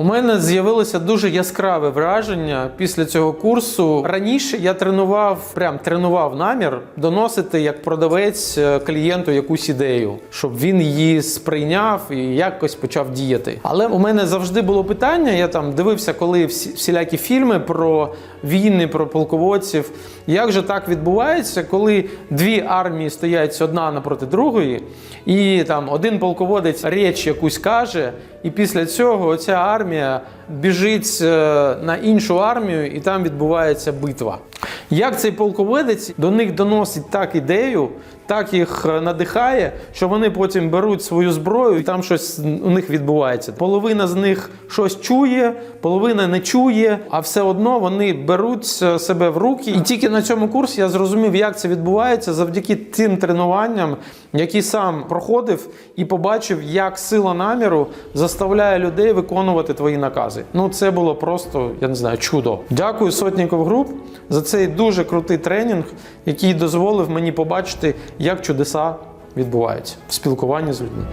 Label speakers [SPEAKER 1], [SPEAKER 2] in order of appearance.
[SPEAKER 1] У мене з'явилося дуже яскраве враження після цього курсу. Раніше я тренував, прям тренував намір доносити як продавець е, клієнту якусь ідею, щоб він її сприйняв і якось почав діяти. Але у мене завжди було питання. Я там дивився, коли всі, всілякі фільми про війни, про полководців. Як же так відбувається, коли дві армії стоять одна напроти другої, і там один полководець річ якусь каже, і після цього ця армія біжить е, на іншу армію, і там відбувається битва. Як цей полководець до них доносить так ідею, так їх е, надихає, що вони потім беруть свою зброю, і там щось у них відбувається. Половина з них щось чує, половина не чує, а все одно вони беруть е, себе в руки. І тільки на цьому курсі я зрозумів, як це відбувається завдяки тим тренуванням, які сам проходив, і побачив, як сила наміру заставляє людей виконувати твої накази. Ну це було просто, я не знаю, чудо. Дякую Сотніков Груп за цей дуже крутий тренінг, який дозволив мені побачити, як чудеса відбуваються в спілкуванні з людьми.